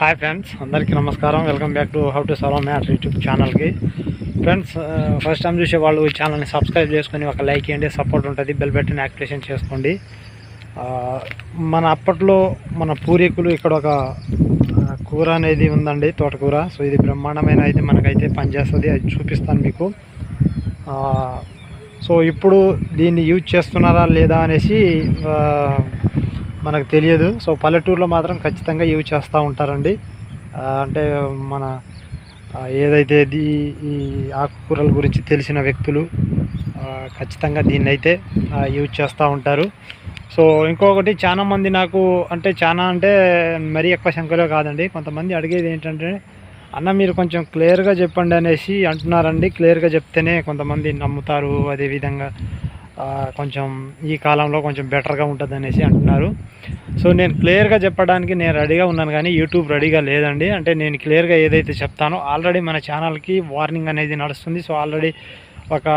Hi friends అందరికీ నమస్కారం. Welcome back to how to solve math YouTube ఛానల్కి. Friends first time చూసే వాళ్ళు ఈ ఛానల్ని సబ్స్క్రైబ్ చేసుకొని ఒక లైక్ ఇవ్వండి సపోర్ట్ ఉంటుంది బెల్ బటన్ యాక్టివేషన్ చేసుకోండి. మన అప్పట్లో మన పూర్వీకులు ఇక్కడ ఒక కూర అనేది ఉందండి తోటకూర. సో ఇది బ్రహ్మాండమైన అయితే మనకైతే పనిచేస్తుంది అది చూపిస్తాను మీకు. సో ఇప్పుడు దీన్ని యూజ్ చేస్తున్నారా లేదా అనేసి మనకు తెలియదు. సో పల్లెటూరులో మాత్రం ఖచ్చితంగా యూజ్ చేస్తూ ఉంటారండి. అంటే మన ఏదైతే ఇది ఈ ఆకుకూరల గురించి తెలిసిన వ్యక్తులు ఖచ్చితంగా దీన్ని అయితే యూజ్ చేస్తూ ఉంటారు. సో ఇంకొకటి చాలామంది నాకు అంటే చాలా అంటే మరీ ఎక్కువ సంఖ్యలో కాదండి. కొంతమంది అడిగేది ఏంటంటే అన్న మీరు కొంచెం క్లియర్గా చెప్పండి అనేసి అంటున్నారండి. క్లియర్గా చెప్తేనే కొంతమంది నమ్ముతారు అదేవిధంగా. కొంచెం ఈ కాలంలో కొంచెం బెటర్గా ఉంటుంది అనేసి అంటున్నారు. సో నేను క్లియర్గా చెప్పడానికి నేను రెడీగా ఉన్నాను కానీ యూట్యూబ్ రెడీగా లేదండి. అంటే నేను క్లియర్గా ఏదైతే చెప్తానో ఆల్రెడీ మన ఛానల్కి వార్నింగ్ అనేది నడుస్తుంది. సో ఆల్రెడీ ఒక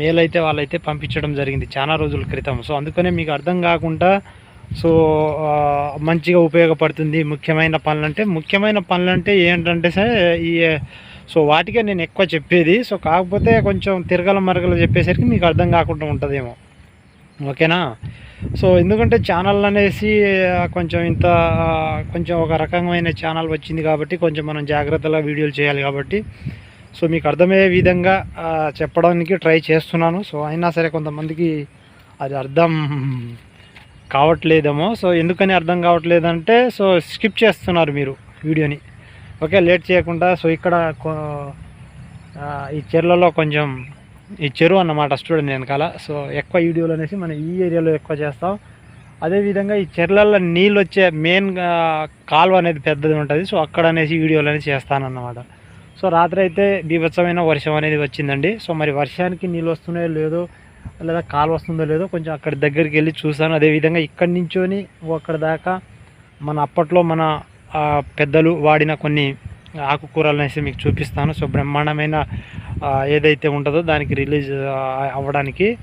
మెయిల్ అయితే వాళ్ళైతే పంపించడం జరిగింది చాలా రోజుల క్రితం. సో అందుకనే మీకు అర్థం కాకుండా సో మంచిగా ఉపయోగపడుతుంది ముఖ్యమైన పనులంటే. ముఖ్యమైన పనులంటే ఏంటంటే సార్ ఈ సో వాటికే నేను ఎక్కువ చెప్పేది. సో కాకపోతే కొంచెం తిరగల మరగలు చెప్పేసరికి మీకు అర్థం కాకుండా ఉంటుందేమో. ఓకేనా? సో ఎందుకంటే ఛానల్ అనేసి కొంచెం ఇంత కొంచెం ఒక రకమైన ఛానల్ వచ్చింది కాబట్టి కొంచెం మనం జాగ్రత్తగా వీడియోలు చేయాలి కాబట్టి. సో మీకు అర్థమయ్యే విధంగా చెప్పడానికి ట్రై చేస్తున్నాను. సో అయినా సరే కొంతమందికి అది అర్థం కావట్లేదేమో. సో ఎందుకని అర్థం కావట్లేదంటే సో స్కిప్ చేస్తున్నారు మీరు వీడియోని. ఓకే లేట్ చేయకుండా. సో ఇక్కడ ఈ చెర్లలో కొంచెం ఈ చెరువు అన్నమాట స్టూడెంట్ వెనకాల. సో ఎక్కువ వీడియోలు అనేసి మనం ఈ ఏరియాలో ఎక్కువ చేస్తాం. అదేవిధంగా ఈ చెర్లలో నీళ్ళు వచ్చే మెయిన్ కాలువ అనేది పెద్దది ఉంటుంది. సో అక్కడ అనేసి వీడియోలు అనేసి చేస్తానన్నమాట. సో రాత్రి అయితే బీభత్సమైన వర్షం అనేది వచ్చిందండి. సో మరి వర్షానికి నీళ్ళు వస్తున్నాయో లేదో లేదా కాలు వస్తుందో లేదో కొంచెం అక్కడ దగ్గరికి వెళ్ళి చూసాను అదేవిధంగా ఇక్కడి నుంచోని అక్కడ దాకా మన అప్పట్లో మన పెద్దలు వాడిన కొన్ని ఆకుకూరలు అనేసి మీకు చూపిస్తాను. సో బ్రహ్మాండమైన ఏదైతే ఉంటుందో దానికి రిలీజ్ అవ్వడానికి.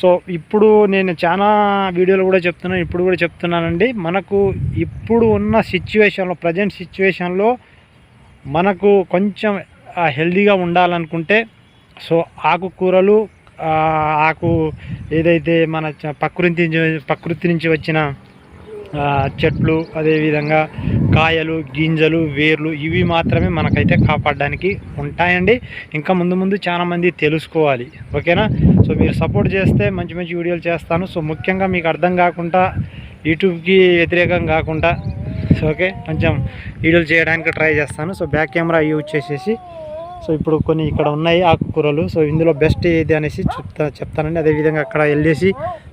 సో ఇప్పుడు నేను చాలా వీడియోలు కూడా చెప్తున్నాను ఇప్పుడు కూడా చెప్తున్నానండి. మనకు ఇప్పుడు ఉన్న సిచ్యువేషన్లో ప్రజెంట్ సిచ్యువేషన్లో మనకు కొంచెం హెల్దీగా ఉండాలనుకుంటే సో ఆకుకూరలు ఆకు ఏదైతే మన ప్రకృతి నుంచి ప్రకృతి నుంచి వచ్చిన చెట్లు అదేవిధంగా కాయలు గింజలు వేర్లు ఇవి మాత్రమే మనకైతే కాపాడడానికి ఉంటాయండి. ఇంకా ముందు ముందు చాలామంది తెలుసుకోవాలి. ఓకేనా? సో మీరు సపోర్ట్ చేస్తే మంచి మంచి వీడియోలు చేస్తాను. సో ముఖ్యంగా మీకు అర్థం కాకుండా యూట్యూబ్కి వ్యతిరేకం కాకుండా సో ఓకే కొంచెం వీడియోలు చేయడానికి ట్రై చేస్తాను. సో బ్యాక్ కెమెరా యూజ్ చేసేసి సో ఇప్పుడు కొన్ని ఇక్కడ ఉన్నాయి ఆకుకూరలు. సో ఇందులో బెస్ట్ ఏది అనేసి చెప్తా చెప్తానండి. అదేవిధంగా అక్కడ వెళ్ళేసి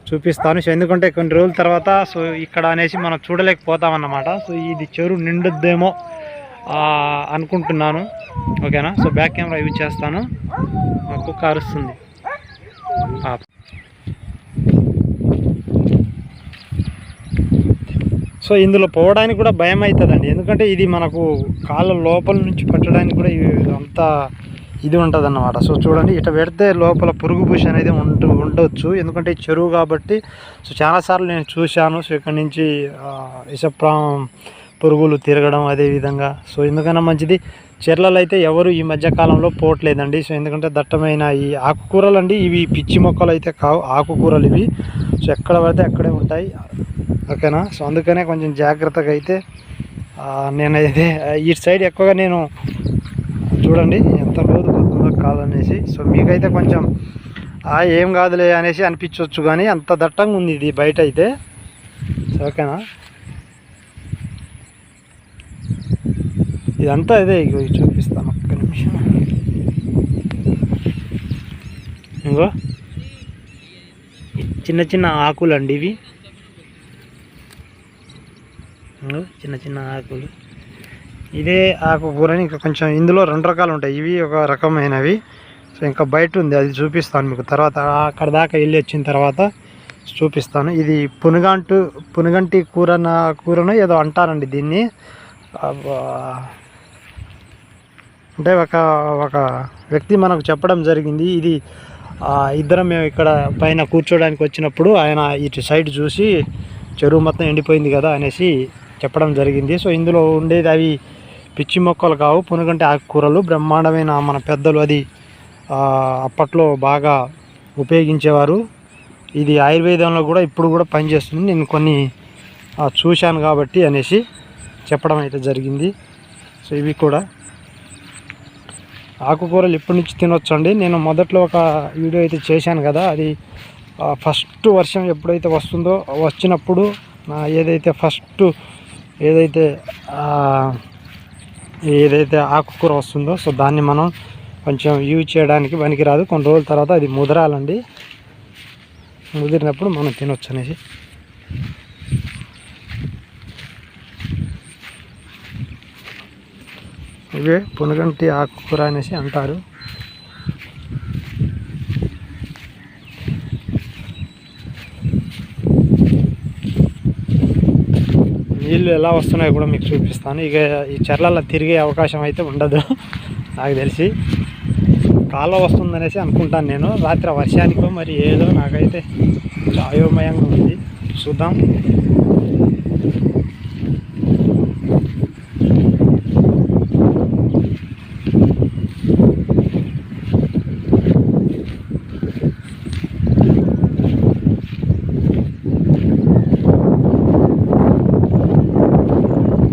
చూపిస్తాను. సో ఎందుకంటే కొన్ని రోజుల తర్వాత సో ఇక్కడ అనేసి మనం చూడలేకపోతామన్నమాట. సో ఇది చెరువు నిండుద్దేమో అనుకుంటున్నాను. ఓకేనా? సో బ్యాక్ కెమెరా యూజ్ చేస్తాను. కుక్క అరుస్తుంది. పాప సో ఇందులో పోవడానికి కూడా భయం అవుతుందండి ఎందుకంటే ఇది మనకు కాళ్ళ లోపల నుంచి పెట్టడానికి కూడా ఇవి అంతా ఇది ఉంటుంది అన్నమాట సో చూడండి ఇట్లా పెడితే లోపల పురుగు పూసి అనేది ఉంటూ ఉండొచ్చు. ఎందుకంటే చెరువు కాబట్టి సో చాలాసార్లు నేను చూశాను. సో ఇక్కడ నుంచి ఆ, పురుగులు తిరగడం అదేవిధంగా సో ఎందుకన్నా మంచిది. చెర్లలో అయితే ఎవరు ఈ మధ్యకాలంలో పోవట్లేదండి. సో ఎందుకంటే దట్టమైన ఈ ఆకుకూరలు అండి. ఇవి పిచ్చి మొక్కలు అయితే కావు. ఆకుకూరలు ఇవి. సో ఎక్కడ పడితే అక్కడే ఉంటాయి. ఓకేనా? సో అందుకనే కొంచెం జాగ్రత్తగా అయితే నేనైతే ఈ సైడ్ ఎక్కువగా నేను చూడండి ఎంత రోజు పోతుందో అనేసి. సో మీకైతే కొంచెం ఆ, ఏం కాదులే అనేసి అనిపించవచ్చు కానీ అంత దట్టంగా ఉంది ఇది బయట అయితే. ఓకేనా ఇదంతా ఇదే ఇగో చూపిస్తాను ఒక్క నిమిషం. ఇంకో? చిన్న చిన్న ఆకులు అండి ఇవి చిన్న చిన్న ఆకులు. ఇదే ఆకుకూరని ఇంకా కొంచెం ఇందులో రెండు రకాలు ఉంటాయి. ఇవి ఒక రకమైనవి. సో ఇంకా బయట ఉంది. అది చూపిస్తాను మీకు. తర్వాత అక్కడ దాకా వెళ్ళి వచ్చిన తర్వాత చూపిస్తాను. ఇది పునుగంటు పునుగంటి కూరన కూరను ఏదో అంటారండి దీన్ని. అంటే ఒక ఒక వ్యక్తి మనకు చెప్పడం జరిగింది. ఇది ఇద్దరం మేము ఇక్కడ పైన కూర్చోడానికి వచ్చినప్పుడు ఆయన ఇటు సైడ్ చూసి చెరువు మొత్తం ఎండిపోయింది కదా అనేసి చెప్పడం జరిగింది. సో ఇందులో ఉండేది అవి పిచ్చి మొక్కలు కావు. పునుగంటే ఆకుకూరలు బ్రహ్మాండమైన మన పెద్దలు అది అప్పట్లో బాగా ఉపయోగించేవారు. ఇది ఆయుర్వేదంలో కూడా ఇప్పుడు కూడా పనిచేస్తుంది. నేను కొన్ని చూశాను కాబట్టి అనేసి చెప్పడం అయితే జరిగింది. సో ఇవి కూడా. ఆకుకూరలు ఇప్పటి నుంచి తినొచ్చు అండి నేను మొదట్లో ఒక వీడియో అయితే చేశాను కదా అది ఫస్ట్ వర్షం ఎప్పుడైతే వస్తుందో వచ్చినప్పుడు ఏదైతే ఫస్ట్ ఏదైతే ఏదైతే ఆకుకూర వస్తుందో సో దాన్ని మనం కొంచెం యూజ్ చేయడానికి పనికిరాదు. కొన్ని రోజుల తర్వాత అది ముదరాలండి. ముదిరినప్పుడు మనం తినొచ్చు అనేసి. ఇవే పునగంటి ఆకుకూర అనేసి అంటారు నీళ్ళు ఎలా వస్తున్నాయో కూడా మీకు చూపిస్తాను. ఇక ఈ చెర్లలో తిరిగే అవకాశం అయితే ఉండదు. నాకు తెలిసి కాలువ వస్తుందనేసి అనుకుంటాను నేను. రాత్రి వర్షానికో మరి ఏదో నాకైతే అయోమయంగా ఉంది. చూద్దాం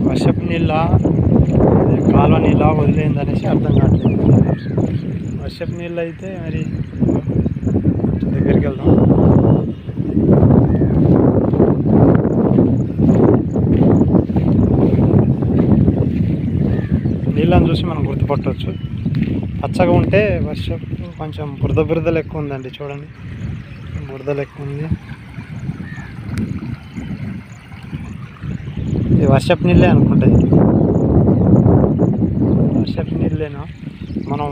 వర్షపు నీళ్ళ అదే కాలువ నీళ్ళ వదిలేంది అనేసి అర్థం కావట్లేదు వర్షపు నీళ్ళు అయితే మరి దగ్గరికి వెళ్దాం నీళ్ళని చూసి మనం గుర్తుపట్టవచ్చు పచ్చగా ఉంటే వర్షపు కొంచెం బురద బురద లెక్క ఉందండి చూడండి. బురద లెక్క ఉంది. ఇది వర్షపు నీళ్ళే అనుకుంటుంది వర్షపు నీళ్ళేనా? మనం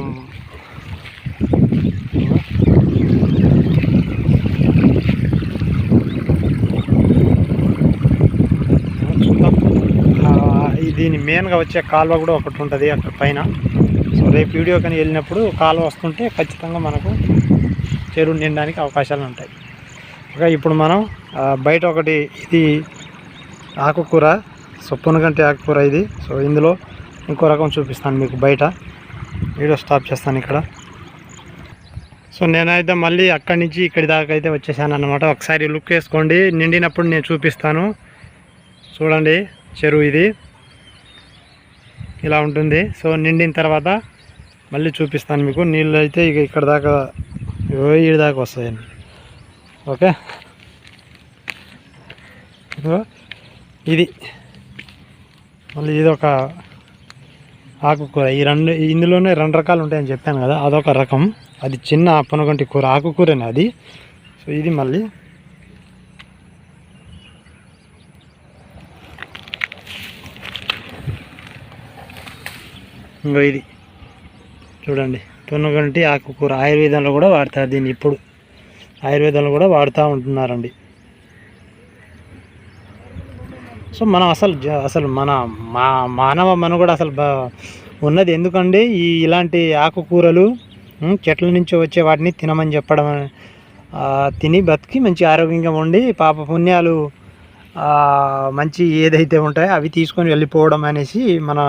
చూద్దాం ఆ, ఈ దీని మెయిన్గా వచ్చే కాలువ కూడా ఒకటి ఉంటుంది అక్కడ పైన. సో రేపు వీడియో కానీ వెళ్ళినప్పుడు కాలువ వస్తుంటే ఖచ్చితంగా మనకు చెరువు నిండడానికి అవకాశాలు ఉంటాయి. ఓకే ఇప్పుడు మనం బయట ఒకటి ఇది ఆకుకూర సో పునగంటి ఆకుకూర ఇది. సో ఇందులో ఇంకో రకం చూపిస్తాను మీకు బయట. వీడియో స్టాప్ చేస్తాను ఇక్కడ. సో నేనైతే మళ్ళీ అక్కడి నుంచి ఇక్కడి దాకా అయితే వచ్చేసాను అనమాట ఒకసారి లుక్ వేసుకోండి. నిండినప్పుడు నేను చూపిస్తాను. చూడండి చెరువు ఇది. ఇలా ఉంటుంది. సో నిండిన తర్వాత మళ్ళీ చూపిస్తాను మీకు. నీళ్ళు అయితే ఇక ఇక్కడ దాకా ఈడి దాకా వస్తాయండి. ఓకే? ఇది. మళ్ళీ ఇది ఒక ఆకుకూర. ఈ రెండు ఇందులోనే రెండు రకాలు ఉంటాయని చెప్పాను కదా అదొక రకం. అది చిన్న పునగంటి కూర ఆకుకూరనే అది. సో ఇది మళ్ళీ ఇంకో ఇది. చూడండి పునగంటి ఆకుకూర ఆయుర్వేదంలో కూడా వాడతారు దీన్ని ఇప్పుడు. ఆయుర్వేదంలో కూడా వాడుతూ ఉంటున్నారండి. సో మనం అసలు అసలు మన మా మానవ మనుగడ అసలు ఉన్నది ఎందుకండి? ఈ ఇలాంటి ఆకుకూరలు చెట్ల నుంచి వచ్చే వాటిని తినమని చెప్పడం తిని బతికి మంచి ఆరోగ్యంగా ఉండి పాప పుణ్యాలు మంచి ఏదైతే ఉంటాయో అవి తీసుకొని వెళ్ళిపోవడం అనేసి మన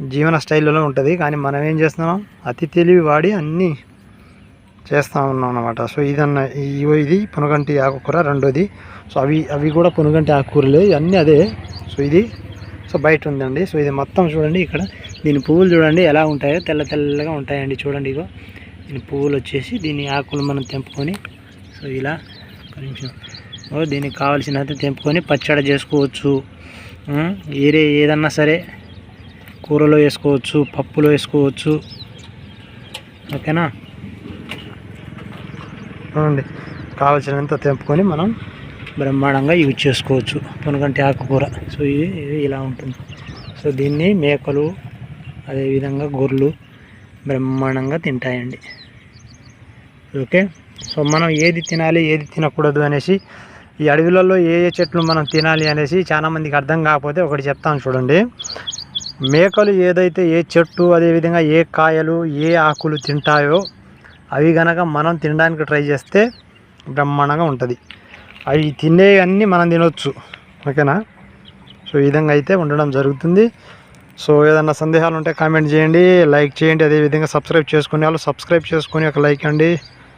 జీవన స్టైల్లో ఉంటుంది. కానీ మనం ఏం చేస్తున్నాం? అతి తెలివి వాడి అన్నీ చేస్తూ ఉన్నాం అనమాట సో ఇదన్న ఇది పునగంటి ఆకుకూర రెండోది. సో అవి అవి కూడా పునగంటి ఆకుకూరలే. ఇవన్నీ అదే. సో ఇది. సో బయట ఉందండి. సో ఇది మొత్తం చూడండి ఇక్కడ. దీని పువ్వులు చూడండి ఎలా ఉంటాయో. తెల్ల తెల్లగా ఉంటాయండి చూడండి ఇగో. దీని పువ్వులు వచ్చేసి దీని ఆకులు మనం తెంపుకొని. సో ఇలా ఒక దీనికి కావాల్సినంత తెంపుకొని పచ్చడి చేసుకోవచ్చు. ఏరే ఏదన్నా సరే కూరలో వేసుకోవచ్చు పప్పులో వేసుకోవచ్చు. ఓకేనా? చూడండి కావాల్సినంత తెంపుకొని మనం బ్రహ్మాండంగా యూజ్ చేసుకోవచ్చు. పునగంటి ఆకుకూర. సో ఇది ఇలా ఉంటుంది. సో దీన్ని మేకలు అదేవిధంగా గొర్రెలు బ్రహ్మాండంగా తింటాయండి. ఓకే? సో మనం ఏది తినాలి ఏది తినకూడదు అనేసి ఈ అడవులలో ఏ ఏ చెట్లు మనం తినాలి అనేసి చాలా మందికి అర్థం కాకపోతే ఒకటి చెప్తాను చూడండి. మేకలు ఏదైతే ఏ చెట్టు అదేవిధంగా ఏ కాయలు ఏ ఆకులు తింటాయో అవి గనక మనం తినడానికి ట్రై చేస్తే బ్రహ్మాండంగా ఉంటుంది. అవి తినేవన్నీ మనం తినొచ్చు. ఓకేనా? సో ఈ విధంగా అయితే ఉండడం జరుగుతుంది. సో ఏదన్నా సందేహాలు ఉంటే కామెంట్ చేయండి. లైక్ చేయండి. అదేవిధంగా సబ్స్క్రైబ్ చేసుకునే వాళ్ళు సబ్స్క్రైబ్ చేసుకొని ఒక లైక్ అండి.